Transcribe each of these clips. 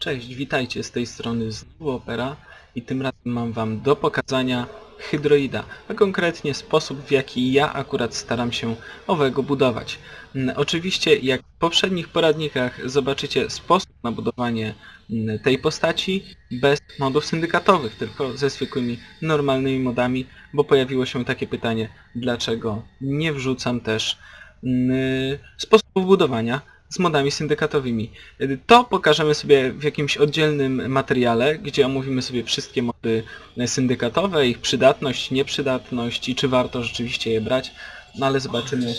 Cześć, witajcie z tej strony znowu Opera i tym razem mam wam do pokazania hydroida, a konkretnie sposób w jaki ja akurat staram się owego budować. Mm, Oczywiście jak w poprzednich poradnikach zobaczycie sposób na budowanie mm, tej postaci bez modów syndykatowych, tylko ze zwykłymi normalnymi modami, bo pojawiło się takie pytanie, dlaczego nie wrzucam też mm, sposobów budowania z modami syndykatowymi. To pokażemy sobie w jakimś oddzielnym materiale, gdzie omówimy sobie wszystkie mody syndykatowe, ich przydatność, nieprzydatność i czy warto rzeczywiście je brać, no ale zobaczymy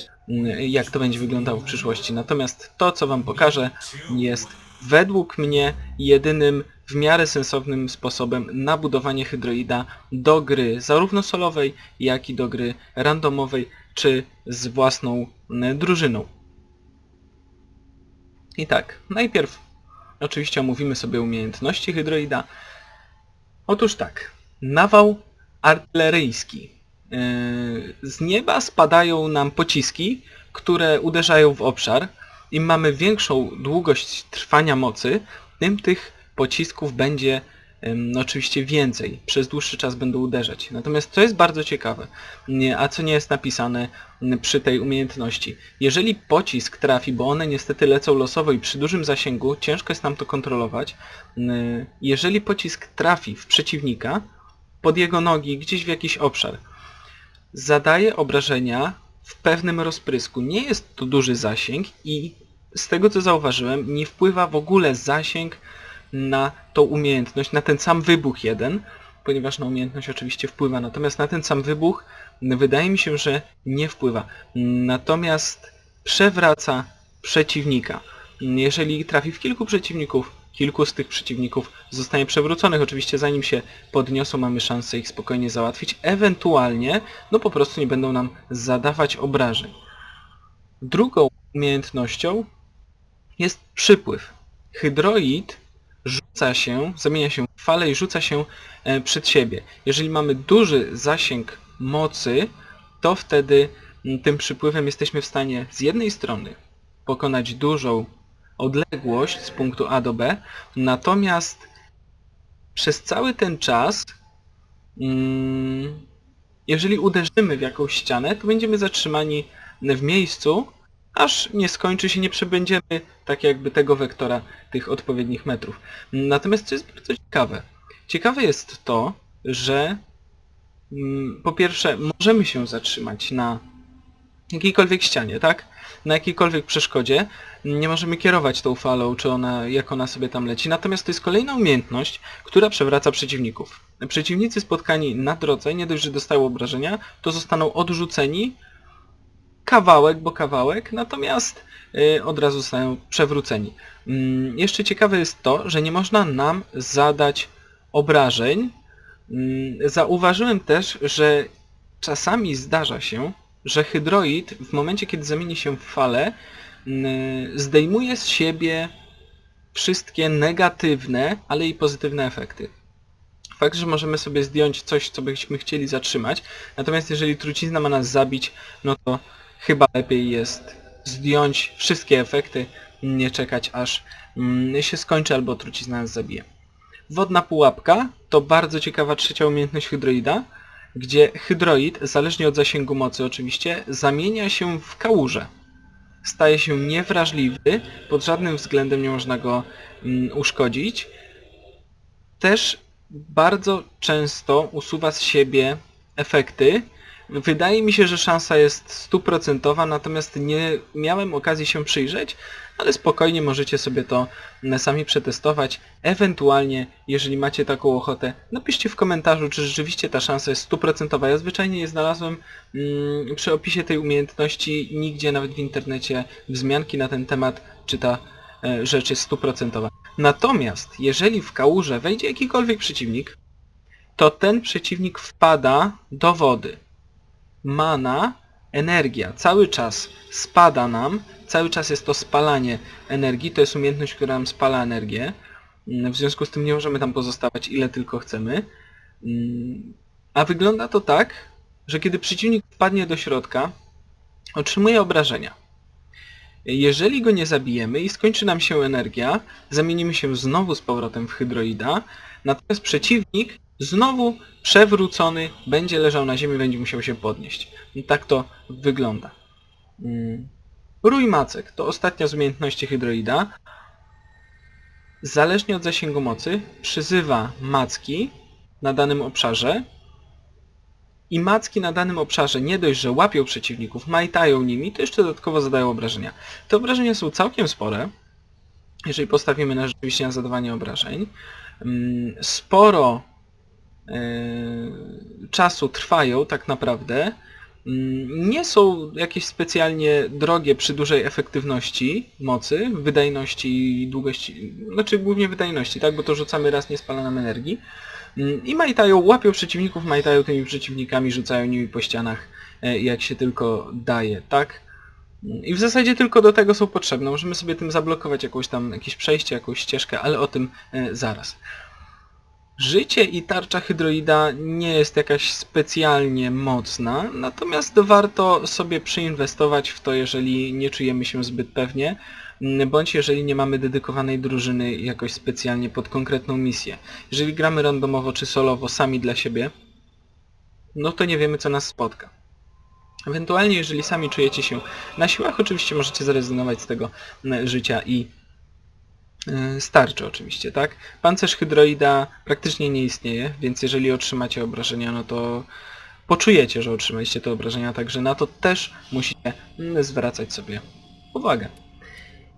jak to będzie wyglądało w przyszłości. Natomiast to, co Wam pokażę, jest według mnie jedynym w miarę sensownym sposobem na budowanie hydroida do gry zarówno solowej, jak i do gry randomowej, czy z własną mm, drużyną. I tak, najpierw oczywiście omówimy sobie umiejętności hydroida. Otóż tak, nawał artyleryjski. Yy, Z nieba spadają nam pociski, które uderzają w obszar. Im mamy większą długość trwania mocy, tym tych pocisków będzie oczywiście więcej. Przez dłuższy czas będą uderzać. Natomiast co jest bardzo ciekawe, a co nie jest napisane m, przy tej umiejętności. Jeżeli pocisk trafi, bo one niestety lecą losowo i przy dużym zasięgu, ciężko jest nam to kontrolować. Yy, Jeżeli pocisk trafi w przeciwnika, pod jego nogi, gdzieś w jakiś obszar, zadaje obrażenia w pewnym rozprysku. Nie jest to duży zasięg i z tego co zauważyłem, nie wpływa w ogóle zasięg na tą umiejętność, na ten sam wybuch jeden, ponieważ na umiejętność oczywiście wpływa, natomiast na ten sam wybuch wydaje mi się, że nie wpływa. Natomiast przewraca przeciwnika. Jeżeli trafi w kilku przeciwników, kilku z tych przeciwników zostanie przewróconych. Oczywiście zanim się podniosą, mamy szansę ich spokojnie załatwić. Ewentualnie, no po prostu nie będą nam zadawać obrażeń. Drugą umiejętnością jest przypływ. Hydroid rzuca się, zamienia się w falę i rzuca się e, przed siebie. Jeżeli mamy duży zasięg mocy, to wtedy tym przypływem jesteśmy w stanie z jednej strony pokonać dużą odległość z punktu A do B, natomiast przez cały ten czas, mm, jeżeli uderzymy w jakąś ścianę, to będziemy zatrzymani w miejscu, aż nie skończy się, nie przebędziemy tak jakby tego wektora tych odpowiednich metrów. Natomiast co jest bardzo ciekawe? Ciekawe jest to, że mm, po pierwsze możemy się zatrzymać na jakiejkolwiek ścianie, tak? Na jakiejkolwiek przeszkodzie nie możemy kierować tą falą, czy ona, jak ona sobie tam leci. Natomiast to jest kolejna umiejętność, która przewraca przeciwników. Przeciwnicy spotkani na drodze, nie dość, że dostają obrażenia, to zostaną odrzuceni kawałek, bo kawałek, natomiast y, od razu zostają przewróceni. Mm, jeszcze ciekawe jest to, że nie można nam zadać obrażeń. Mm, Zauważyłem też, że czasami zdarza się, że hydroid w momencie, kiedy zamieni się w falę, mm, zdejmuje z siebie wszystkie negatywne, ale i pozytywne efekty. Fakt, że możemy sobie zdjąć coś, co byśmy chcieli zatrzymać, natomiast jeżeli trucizna ma nas zabić, no to chyba lepiej jest zdjąć wszystkie efekty, nie czekać aż mm, się skończy albo trucizna nas zabije. Wodna pułapka to bardzo ciekawa trzecia umiejętność hydroida, gdzie hydroid, zależnie od zasięgu mocy oczywiście, zamienia się w kałużę. Staje się niewrażliwy, pod żadnym względem nie można go mm, uszkodzić. Też bardzo często usuwa z siebie efekty. Wydaje mi się, że szansa jest stuprocentowa, natomiast nie miałem okazji się przyjrzeć, ale spokojnie możecie sobie to mm, sami przetestować. Ewentualnie, jeżeli macie taką ochotę, napiszcie w komentarzu, czy rzeczywiście ta szansa jest stuprocentowa. Ja zwyczajnie nie znalazłem mm, przy opisie tej umiejętności nigdzie, nawet w internecie, wzmianki na ten temat, czy ta e, rzecz jest stuprocentowa. Natomiast, jeżeli w kałużę wejdzie jakikolwiek przeciwnik, to ten przeciwnik wpada do wody. Mana, energia, cały czas spada nam, cały czas jest to spalanie energii, to jest umiejętność, która nam spala energię. W związku z tym nie możemy tam pozostawać ile tylko chcemy. Mm, A wygląda to tak, że kiedy przeciwnik wpadnie do środka, otrzymuje obrażenia. Jeżeli go nie zabijemy i skończy nam się energia, zamienimy się znowu z powrotem w hydroida, natomiast przeciwnik znowu przewrócony będzie leżał na ziemi, będzie musiał się podnieść. I tak to wygląda. Mm. Rój Macek to ostatnia z umiejętności hydroida. Zależnie od zasięgu mocy przyzywa macki na danym obszarze i macki na danym obszarze nie dość, że łapią przeciwników, majtają nimi, to jeszcze dodatkowo zadają obrażenia. Te obrażenia są całkiem spore, jeżeli postawimy na rzeczywiście na zadawanie obrażeń. Mm, Sporo czasu trwają tak naprawdę. Mm, Nie są jakieś specjalnie drogie przy dużej efektywności mocy, wydajności i długości, znaczy głównie wydajności, tak, bo to rzucamy raz, nie spala nam energii. Mm, I majtają, łapią przeciwników, majtają tymi przeciwnikami, rzucają nimi po ścianach, e, jak się tylko daje, tak? Mm, I w zasadzie tylko do tego są potrzebne. Możemy sobie tym zablokować jakąś tam, jakieś przejście, jakąś ścieżkę, ale o tym e, zaraz. Życie i tarcza hydroida nie jest jakaś specjalnie mocna, natomiast warto sobie przyinwestować w to, jeżeli nie czujemy się zbyt pewnie, bądź jeżeli nie mamy dedykowanej drużyny jakoś specjalnie pod konkretną misję. Jeżeli gramy randomowo czy solowo sami dla siebie, no to nie wiemy co nas spotka. Ewentualnie jeżeli sami czujecie się na siłach, oczywiście możecie zrezygnować z tego mm, życia i Starczy oczywiście, tak? Pancerz hydroida praktycznie nie istnieje, więc jeżeli otrzymacie obrażenia, no to poczujecie, że otrzymaliście te obrażenia, także na to też musicie mm, zwracać sobie uwagę.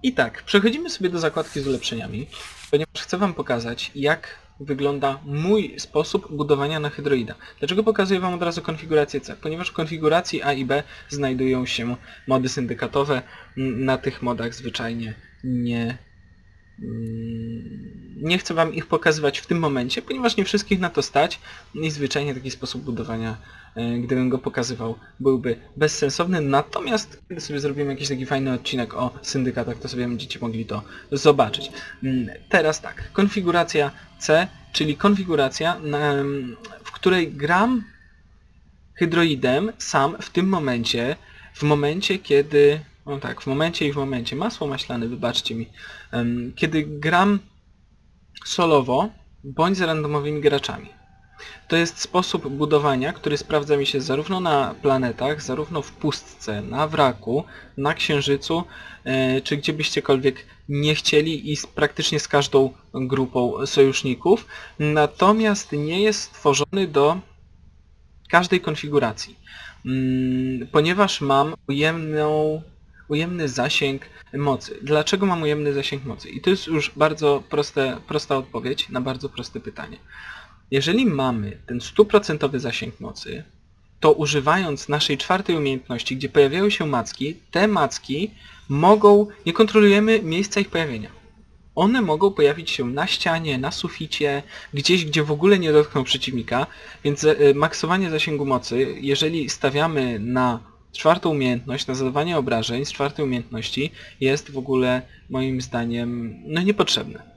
I tak, przechodzimy sobie do zakładki z ulepszeniami, ponieważ chcę Wam pokazać, jak wygląda mój sposób budowania na hydroida. Dlaczego pokazuję Wam od razu konfigurację C? Ponieważ w konfiguracji A i B znajdują się mody syndykatowe, Mm, na tych modach zwyczajnie nie Nie chcę Wam ich pokazywać w tym momencie, ponieważ nie wszystkich na to stać i zwyczajnie taki sposób budowania, e, gdybym go pokazywał, byłby bezsensowny. Natomiast kiedy sobie zrobimy jakiś taki fajny odcinek o syndykatach, to sobie będziecie mogli to zobaczyć. Mm, Teraz tak, konfiguracja C, czyli konfiguracja, w której gram hydroidem sam w tym momencie, w momencie kiedy no tak, w momencie i w momencie. Masło maślane, wybaczcie mi. Kiedy gram solowo, bądź z randomowymi graczami. To jest sposób budowania, który sprawdza mi się zarówno na planetach, zarówno w pustce, na wraku, na księżycu, e, czy gdzie byściekolwiek nie chcieli i z, praktycznie z każdą grupą sojuszników. Natomiast nie jest stworzony do każdej konfiguracji. Mm, Ponieważ mam ujemną ujemny zasięg mocy. Dlaczego mam ujemny zasięg mocy? I to jest już bardzo proste, prosta odpowiedź na bardzo proste pytanie. Jeżeli mamy ten stuprocentowy zasięg mocy, to używając naszej czwartej umiejętności, gdzie pojawiają się macki, te macki mogą, nie kontrolujemy miejsca ich pojawienia. One mogą pojawić się na ścianie, na suficie, gdzieś, gdzie w ogóle nie dotkną przeciwnika, więc e, maksowanie zasięgu mocy, jeżeli stawiamy na czwartą umiejętność, na zadawanie obrażeń z czwartej umiejętności jest w ogóle moim zdaniem no niepotrzebne.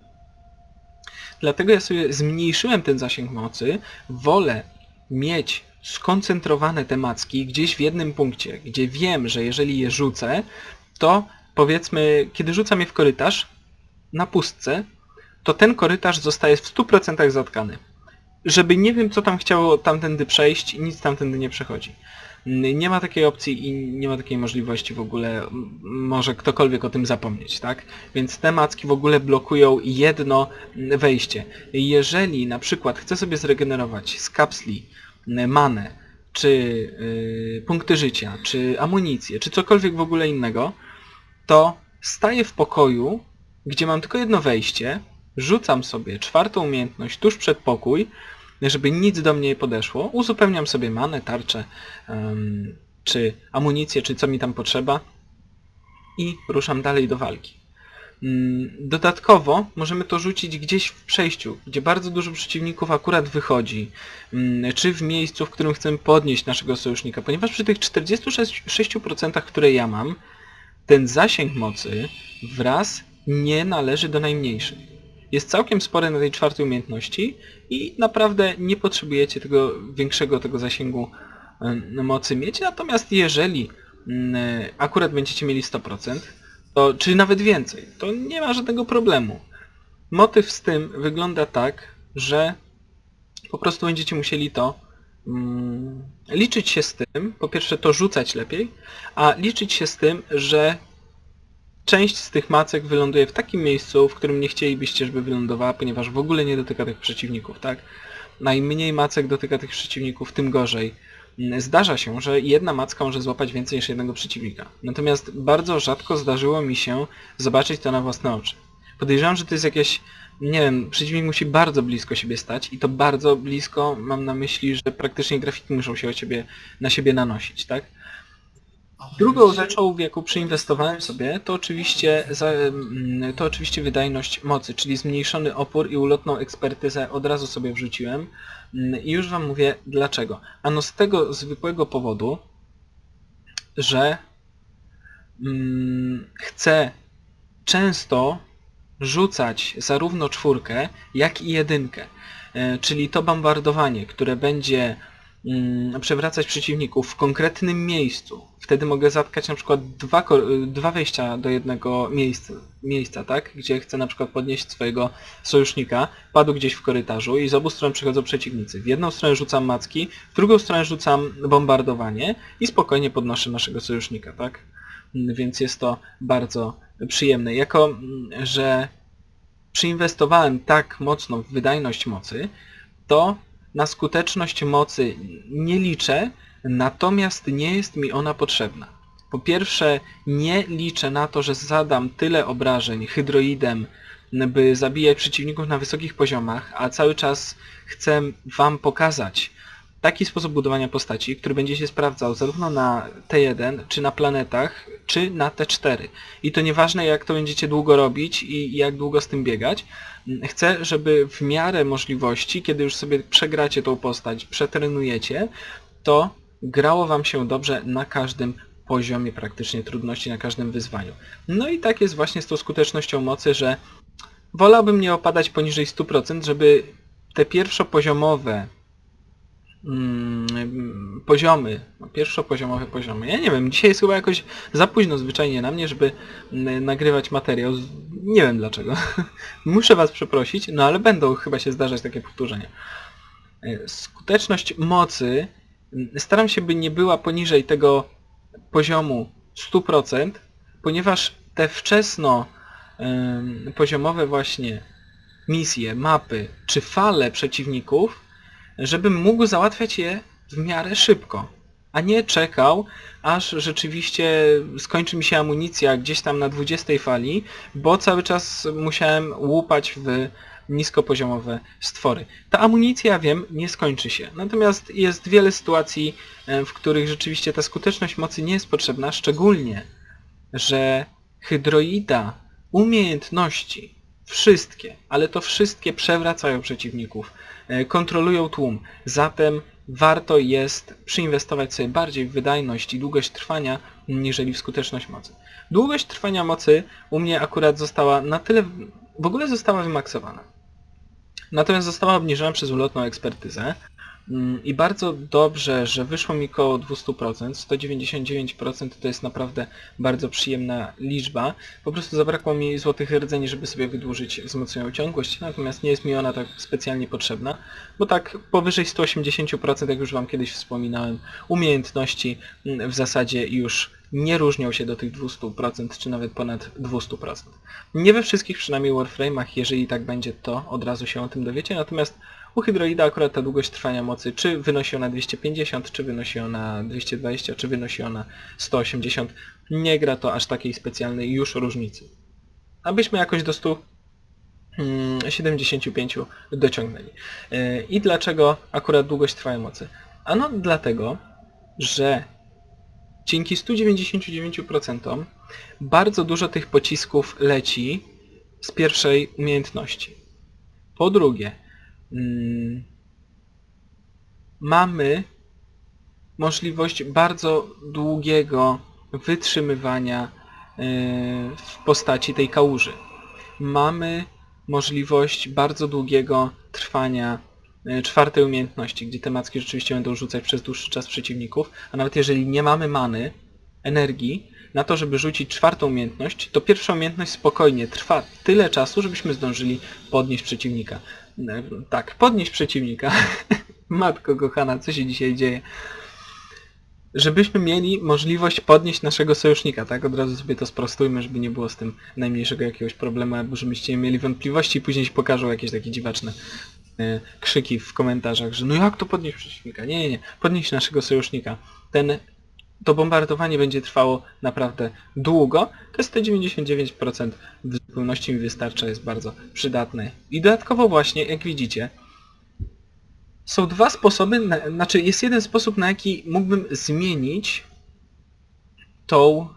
Dlatego ja sobie zmniejszyłem ten zasięg mocy, wolę mieć skoncentrowane te macki gdzieś w jednym punkcie, gdzie wiem, że jeżeli je rzucę, to powiedzmy, kiedy rzucam je w korytarz na pustce, to ten korytarz zostaje w 100% zatkany. Żeby nie wiem co tam chciało tamtędy przejść, nic tamtędy nie przechodzi. Nie ma takiej opcji i nie ma takiej możliwości w ogóle, może ktokolwiek o tym zapomnieć, tak? Więc te macki w ogóle blokują jedno wejście. Jeżeli na przykład chcę sobie zregenerować z kapsli manę, czy y, punkty życia, czy amunicję, czy cokolwiek w ogóle innego, to staję w pokoju, gdzie mam tylko jedno wejście, rzucam sobie czwartą umiejętność tuż przed pokój, żeby nic do mnie nie podeszło, uzupełniam sobie manę, tarczę, czy amunicję, czy co mi tam potrzeba i ruszam dalej do walki. Mm, Dodatkowo możemy to rzucić gdzieś w przejściu, gdzie bardzo dużo przeciwników akurat wychodzi, mm, czy w miejscu, w którym chcemy podnieść naszego sojusznika, ponieważ przy tych 46%, które ja mam, ten zasięg mocy wraz nie należy do najmniejszych. Jest całkiem spory na tej czwartej umiejętności i naprawdę nie potrzebujecie tego większego tego zasięgu em, mocy mieć, natomiast jeżeli mm, akurat będziecie mieli 100%, to, czy nawet więcej, to nie ma żadnego problemu. Motyw z tym wygląda tak, że po prostu będziecie musieli to mm, liczyć się z tym, po pierwsze to rzucać lepiej, a liczyć się z tym, że część z tych macek wyląduje w takim miejscu, w którym nie chcielibyście, żeby wylądowała, ponieważ w ogóle nie dotyka tych przeciwników, tak? Najmniej macek dotyka tych przeciwników, tym gorzej. Zdarza się, że jedna macka może złapać więcej niż jednego przeciwnika. Natomiast bardzo rzadko zdarzyło mi się zobaczyć to na własne oczy. Podejrzewam, że to jest jakieś, nie wiem, przeciwnik musi bardzo blisko siebie stać i to bardzo blisko mam na myśli, że praktycznie grafiki muszą się o ciebie, na siebie nanosić, tak? Drugą rzeczą, w jaką przyinwestowałem sobie, to oczywiście, za, to oczywiście wydajność mocy, czyli zmniejszony opór i ulotną ekspertyzę od razu sobie wrzuciłem. Mm, I już Wam mówię dlaczego. Ano z tego zwykłego powodu, że mm, chcę często rzucać zarówno czwórkę, jak i jedynkę. E, czyli to bombardowanie, które będzie przewracać przeciwników w konkretnym miejscu. Wtedy mogę zatkać na przykład dwa, dwa wejścia do jednego miejsca, miejsca, tak? Gdzie chcę na przykład podnieść swojego sojusznika, padł gdzieś w korytarzu i z obu stron przychodzą przeciwnicy. W jedną stronę rzucam macki, w drugą stronę rzucam bombardowanie i spokojnie podnoszę naszego sojusznika, tak? Więc jest to bardzo przyjemne. Jako, że przyinwestowałem tak mocno w wydajność mocy, to na skuteczność mocy nie liczę, natomiast nie jest mi ona potrzebna. Po pierwsze, nie liczę na to, że zadam tyle obrażeń hydroidem, by zabijać przeciwników na wysokich poziomach, a cały czas chcę Wam pokazać taki sposób budowania postaci, który będzie się sprawdzał zarówno na T1, czy na planetach, czy na T4. I to nieważne jak to będziecie długo robić i jak długo z tym biegać. Chcę, żeby w miarę możliwości, kiedy już sobie przegracie tą postać, przetrenujecie, to grało Wam się dobrze na każdym poziomie praktycznie trudności, na każdym wyzwaniu. No i tak jest właśnie z tą skutecznością mocy, że wolałbym nie opadać poniżej 100%, żeby te pierwszopoziomowe mm, poziomy, no, pierwszopoziomowe poziomy. Ja nie wiem, dzisiaj jest chyba jakoś za późno zwyczajnie na mnie, żeby mm, nagrywać materiał. Nie wiem dlaczego. Muszę Was przeprosić, no ale będą chyba się zdarzać takie powtórzenia. E, skuteczność mocy mm, staram się, by nie była poniżej tego poziomu 100%, ponieważ te wczesno poziomowe właśnie misje, mapy czy fale przeciwników żebym mógł załatwiać je w miarę szybko, a nie czekał, aż rzeczywiście skończy mi się amunicja gdzieś tam na 20 fali, bo cały czas musiałem łupać w niskopoziomowe stwory. Ta amunicja, wiem, nie skończy się. Natomiast jest wiele sytuacji, e, w których rzeczywiście ta skuteczność mocy nie jest potrzebna, szczególnie, że hydroida umiejętności, wszystkie, ale to wszystkie przewracają przeciwników. E, kontrolują tłum. Zatem warto jest przyinwestować sobie bardziej w wydajność i długość trwania, niżeli w skuteczność mocy. Długość trwania mocy u mnie akurat została na tyle... w ogóle została wymaksowana. Natomiast została obniżona przez ulotną ekspertyzę, I bardzo dobrze, że wyszło mi koło 200%. 199% to jest naprawdę bardzo przyjemna liczba. Po prostu zabrakło mi złotych rdzeni, żeby sobie wydłużyć wzmocnioną ciągłość, natomiast nie jest mi ona tak specjalnie potrzebna, bo tak powyżej 180%, jak już Wam kiedyś wspominałem, umiejętności mm, w zasadzie już nie różnią się do tych 200% czy nawet ponad 200%. Nie we wszystkich przynajmniej Warframe'ach, jeżeli tak będzie to od razu się o tym dowiecie, natomiast u Hydroida akurat ta długość trwania mocy czy wynosi ona 250, czy wynosi ona 220, czy wynosi ona 180. Nie gra to aż takiej specjalnej już różnicy. Abyśmy jakoś do 175 mm, dociągnęli. E, I dlaczego akurat długość trwania mocy? Ano dlatego, że dzięki 199% bardzo dużo tych pocisków leci z pierwszej umiejętności. Po drugie, mamy możliwość bardzo długiego wytrzymywania y, w postaci tej kałuży. Mamy możliwość bardzo długiego trwania y, czwartej umiejętności, gdzie te macki rzeczywiście będą rzucać przez dłuższy czas przeciwników, a nawet jeżeli nie mamy many, energii, na to, żeby rzucić czwartą umiejętność, to pierwsza umiejętność spokojnie trwa tyle czasu, żebyśmy zdążyli podnieść przeciwnika. Tak, podnieść przeciwnika. Matko kochana, co się dzisiaj dzieje? Żebyśmy mieli możliwość podnieść naszego sojusznika, tak? Od razu sobie to sprostujmy, żeby nie było z tym najmniejszego jakiegoś problemu, albo żebyście mieli wątpliwości i później się pokażą jakieś takie dziwaczne e, krzyki w komentarzach, że no jak to podnieść przeciwnika? Nie, nie, nie. Podnieść naszego sojusznika. Ten, to bombardowanie będzie trwało naprawdę długo. To jest te 99% w zupełności mi wystarcza, jest bardzo przydatne. I dodatkowo właśnie, jak widzicie, są dwa sposoby, na, znaczy jest jeden sposób, na jaki mógłbym zmienić tą,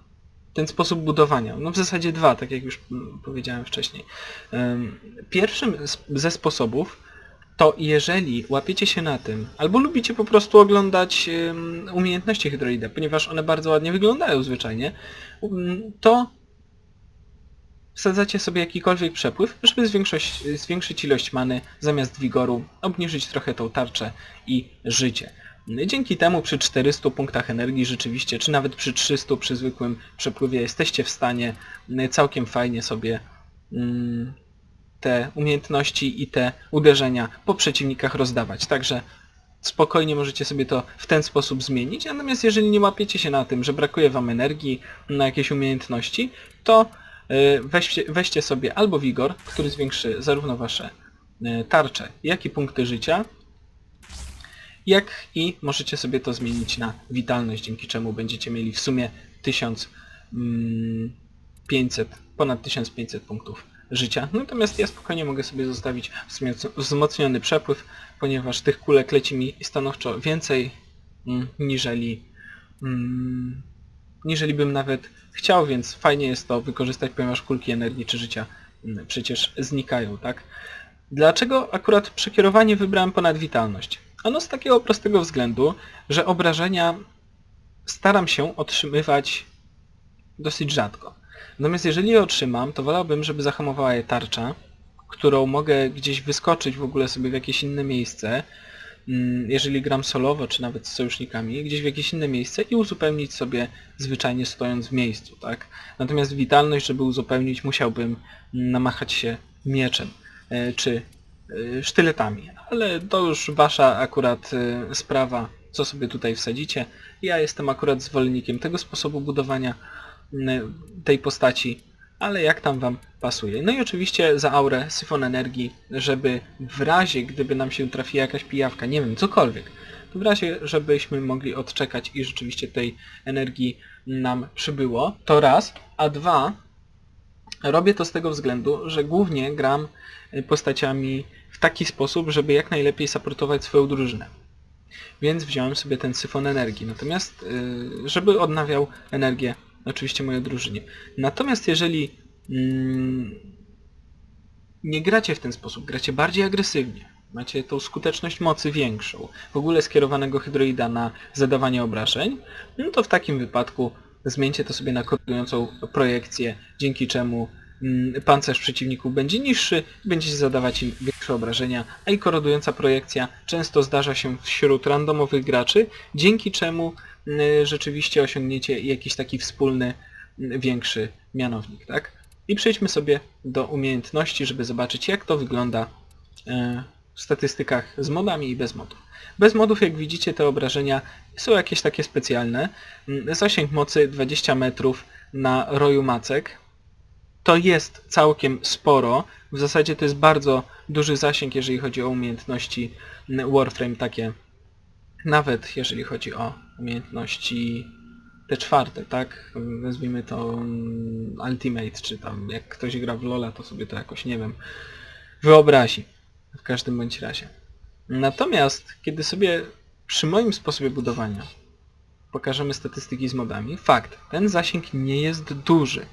ten sposób budowania. No w zasadzie dwa, tak jak już powiedziałem wcześniej. Ym, Pierwszym ze sposobów to jeżeli łapiecie się na tym, albo lubicie po prostu oglądać umiejętności Hydroida, ponieważ one bardzo ładnie wyglądają zwyczajnie, ym, to wsadzacie sobie jakikolwiek przepływ, żeby zwiększyć, zwiększyć ilość many zamiast wigoru, obniżyć trochę tą tarczę i życie. Dzięki temu przy 400 punktach energii rzeczywiście, czy nawet przy 300 przy zwykłym przepływie jesteście w stanie całkiem fajnie sobie mm, te umiejętności i te uderzenia po przeciwnikach rozdawać. Także spokojnie możecie sobie to w ten sposób zmienić. Natomiast jeżeli nie łapiecie się na tym, że brakuje wam energii na jakieś umiejętności, to y, weźcie, weźcie sobie albo wigor, który zwiększy zarówno wasze y, tarcze, jak i punkty życia, jak i możecie sobie to zmienić na witalność, dzięki czemu będziecie mieli w sumie 1500, ponad 1500 punktów życia. Natomiast ja spokojnie mogę sobie zostawić wzmocniony przepływ, ponieważ tych kulek leci mi stanowczo więcej mm, niżeli, mm, niżeli bym nawet chciał, więc fajnie jest to wykorzystać, ponieważ kulki energii czy życia mm, przecież znikają, tak? Dlaczego akurat przekierowanie wybrałem ponad witalność? Ano z takiego prostego względu, że obrażenia staram się otrzymywać dosyć rzadko. Natomiast jeżeli je otrzymam, to wolałbym, żeby zahamowała je tarcza, którą mogę gdzieś wyskoczyć w ogóle sobie w jakieś inne miejsce, mm, jeżeli gram solowo, czy nawet z sojusznikami, gdzieś w jakieś inne miejsce i uzupełnić sobie zwyczajnie stojąc w miejscu, tak? Natomiast witalność, żeby uzupełnić, musiałbym namachać się mieczem, e, czy e, sztyletami, ale to już wasza akurat e, sprawa, co sobie tutaj wsadzicie. Ja jestem akurat zwolennikiem tego sposobu budowania tej postaci, ale jak tam wam pasuje. No i oczywiście za aurę syfon energii, żeby w razie, gdyby nam się trafiła jakaś pijawka, nie wiem, cokolwiek, to w razie, żebyśmy mogli odczekać i rzeczywiście tej energii nam przybyło, to raz, a dwa, robię to z tego względu, że głównie gram y, postaciami w taki sposób, żeby jak najlepiej supportować swoją drużynę. Więc wziąłem sobie ten syfon energii, natomiast y, żeby odnawiał energię oczywiście mojej drużynie. Natomiast jeżeli mm, nie gracie w ten sposób, gracie bardziej agresywnie, macie tą skuteczność mocy większą, w ogóle skierowanego hydroida na zadawanie obrażeń, no to w takim wypadku zmieńcie to sobie na korygującą projekcję, dzięki czemu mm, pancerz przeciwników będzie niższy, będziecie zadawać im większe obrażenia, a i korodująca projekcja często zdarza się wśród randomowych graczy, dzięki czemu rzeczywiście osiągniecie jakiś taki wspólny, y, większy mianownik, tak? I przejdźmy sobie do umiejętności, żeby zobaczyć jak to wygląda y, w statystykach z modami i bez modów. Bez modów, jak widzicie, te obrażenia są jakieś takie specjalne. Zasięg mocy 20 metrów na roju macek. To jest całkiem sporo. W zasadzie to jest bardzo duży zasięg, jeżeli chodzi o umiejętności Warframe takie. Nawet jeżeli chodzi o umiejętności te czwarte, tak? Nazwijmy to mm, Ultimate, czy tam jak ktoś gra w Lola, to sobie to jakoś, nie wiem, wyobrazi. W każdym bądź razie. Natomiast, kiedy sobie przy moim sposobie budowania pokażemy statystyki z modami, fakt, ten zasięg nie jest duży.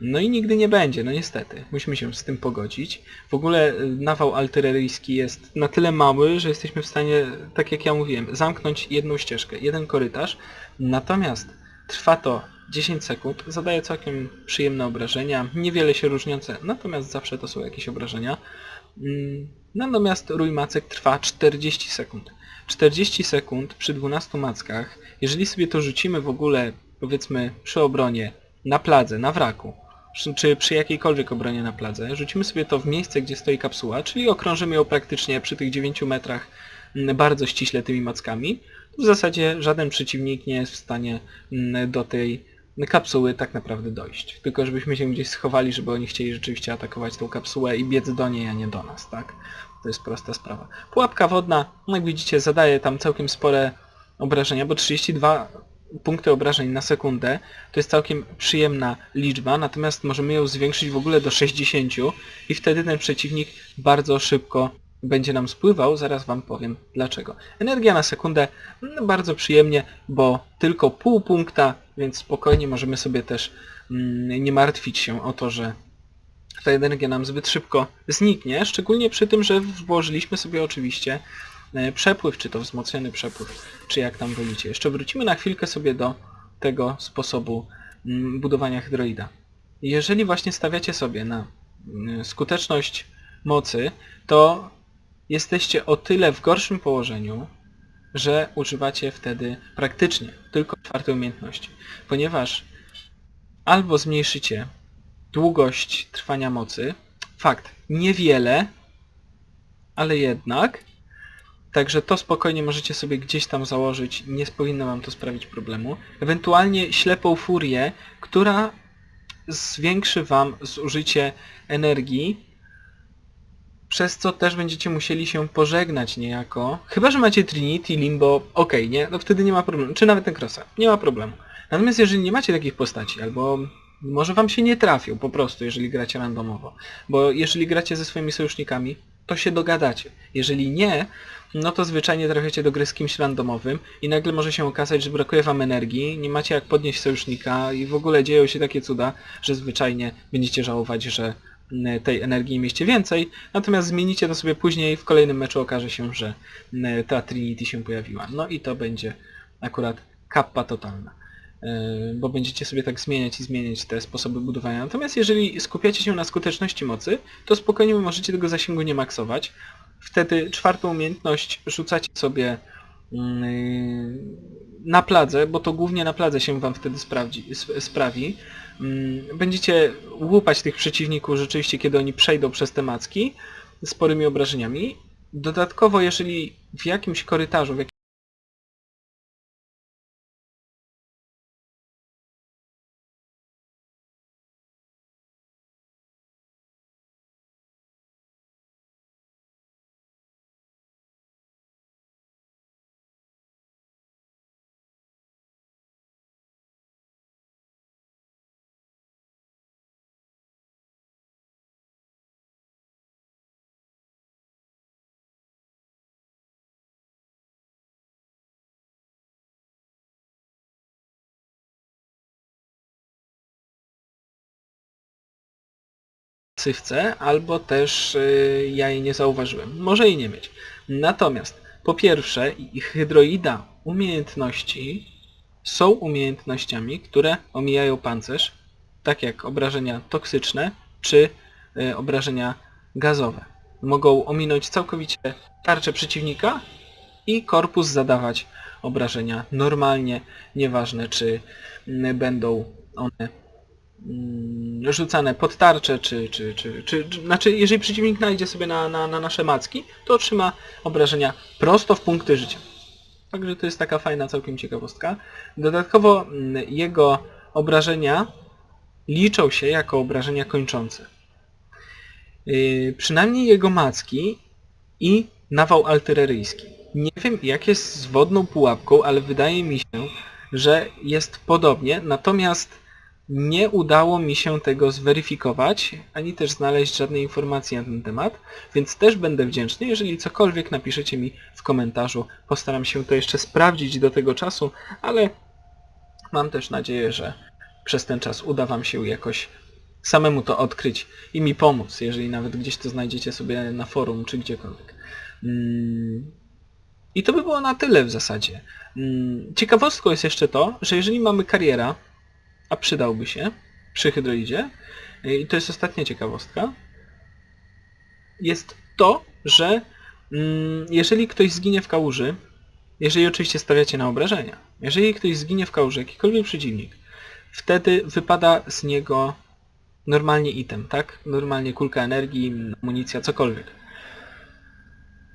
No i nigdy nie będzie, no niestety. Musimy się z tym pogodzić. W ogóle y, nawał artyleryjski jest na tyle mały, że jesteśmy w stanie, tak jak ja mówiłem, zamknąć jedną ścieżkę, jeden korytarz. Natomiast trwa to 10 sekund, zadaje całkiem przyjemne obrażenia, niewiele się różniące, natomiast zawsze to są jakieś obrażenia. Mm, Natomiast rój macek trwa 40 sekund. 40 sekund przy 12 mackach, jeżeli sobie to rzucimy w ogóle powiedzmy przy obronie na pladze, na wraku, czy- przy jakiejkolwiek obronie na pladze, rzucimy sobie to w miejsce, gdzie stoi kapsuła, czyli okrążymy ją praktycznie przy tych 9 metrach bardzo ściśle tymi mackami, w zasadzie żaden przeciwnik nie jest w stanie do tej kapsuły tak naprawdę dojść. Tylko żebyśmy się gdzieś schowali, żeby oni chcieli rzeczywiście atakować tą kapsułę i biec do niej, a nie do nas, tak? To jest prosta sprawa. Pułapka wodna, jak widzicie, zadaje tam całkiem spore obrażenia, bo 32 punkty obrażeń na sekundę to jest całkiem przyjemna liczba, natomiast możemy ją zwiększyć w ogóle do 60 i wtedy ten przeciwnik bardzo szybko będzie nam spływał, zaraz wam powiem dlaczego. Energia na sekundę no, bardzo przyjemnie, bo tylko pół punkta, więc spokojnie możemy sobie też mm, nie martwić się o to, że ta energia nam zbyt szybko zniknie, szczególnie przy tym, że włożyliśmy sobie oczywiście przepływ, czy to wzmocniony przepływ, czy jak tam wolicie. Jeszcze wrócimy na chwilkę sobie do tego sposobu mm, budowania hydroida. Jeżeli właśnie stawiacie sobie na mm, skuteczność mocy, to jesteście o tyle w gorszym położeniu, że używacie wtedy praktycznie tylko czwartej umiejętności, ponieważ albo zmniejszycie długość trwania mocy, fakt, niewiele, ale jednak, także to spokojnie możecie sobie gdzieś tam założyć, nie powinno wam to sprawić problemu. Ewentualnie ślepą furię, która zwiększy wam zużycie energii, przez co też będziecie musieli się pożegnać niejako. Chyba, że macie Trinity, Limbo, okej, nie? No wtedy nie ma problemu. Czy nawet ten Crossa, nie ma problemu. Natomiast jeżeli nie macie takich postaci, albo może wam się nie trafią po prostu, jeżeli gracie randomowo. Bo jeżeli gracie ze swoimi sojusznikami, to się dogadacie. Jeżeli nie, no to zwyczajnie trafiacie do gry z kimś randomowym i nagle może się okazać, że brakuje wam energii, nie macie jak podnieść sojusznika i w ogóle dzieją się takie cuda, że zwyczajnie będziecie żałować, że mm, tej energii mieście więcej, natomiast zmienicie to sobie później, w kolejnym meczu okaże się, że mm, ta Trinity się pojawiła. No i to będzie akurat kappa totalna. Yy, bo będziecie sobie tak zmieniać i zmieniać te sposoby budowania. Natomiast jeżeli skupiacie się na skuteczności mocy, to spokojnie możecie tego zasięgu nie maksować. Wtedy czwartą umiejętność rzucacie sobie yy, na pladze, bo to głównie na pladze się wam wtedy sprawdzi, sp- sprawi. Yy, Będziecie łupać tych przeciwników rzeczywiście, kiedy oni przejdą przez te macki sporymi obrażeniami. Dodatkowo, jeżeli w jakimś korytarzu, w jakimś albo też y, ja jej nie zauważyłem. Może jej nie mieć. Natomiast po pierwsze, hydroida umiejętności są umiejętnościami, które omijają pancerz, tak jak obrażenia toksyczne czy y, obrażenia gazowe. Mogą ominąć całkowicie tarczę przeciwnika i korpus zadawać obrażenia normalnie, nieważne czy mm, będą one rzucane pod tarczę, czy, czy, czy, czy, czy znaczy jeżeli przeciwnik najdzie sobie na, na, na nasze macki, to otrzyma obrażenia prosto w punkty życia. Także to jest taka fajna całkiem ciekawostka. Dodatkowo mm, jego obrażenia liczą się jako obrażenia kończące. Yy, przynajmniej jego macki i nawał artyleryjski. Nie wiem jak jest z wodną pułapką, ale wydaje mi się, że jest podobnie, natomiast nie udało mi się tego zweryfikować, ani też znaleźć żadnej informacji na ten temat, więc też będę wdzięczny, jeżeli cokolwiek napiszecie mi w komentarzu. Postaram się to jeszcze sprawdzić do tego czasu, ale mam też nadzieję, że przez ten czas uda wam się jakoś samemu to odkryć i mi pomóc, jeżeli nawet gdzieś to znajdziecie sobie na forum czy gdziekolwiek. Mm. I to by było na tyle w zasadzie. Mm, Ciekawostką jest jeszcze to, że jeżeli mamy kariera, a przydałby się przy hydroidzie, i to jest ostatnia ciekawostka, jest to, że mm, jeżeli ktoś zginie w kałuży, Jeżeli oczywiście stawiacie na obrażenia. Jeżeli ktoś zginie w kałuży, jakikolwiek przeciwnik, wtedy wypada z niego normalnie item, tak? Normalnie kulka energii, amunicja, cokolwiek.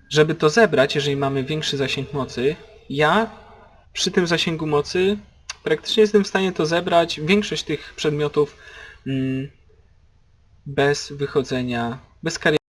Żeby to zebrać, jeżeli mamy większy zasięg mocy, ja przy tym zasięgu mocy praktycznie jestem w stanie to zebrać, większość tych przedmiotów mm, bez wychodzenia, bez kariery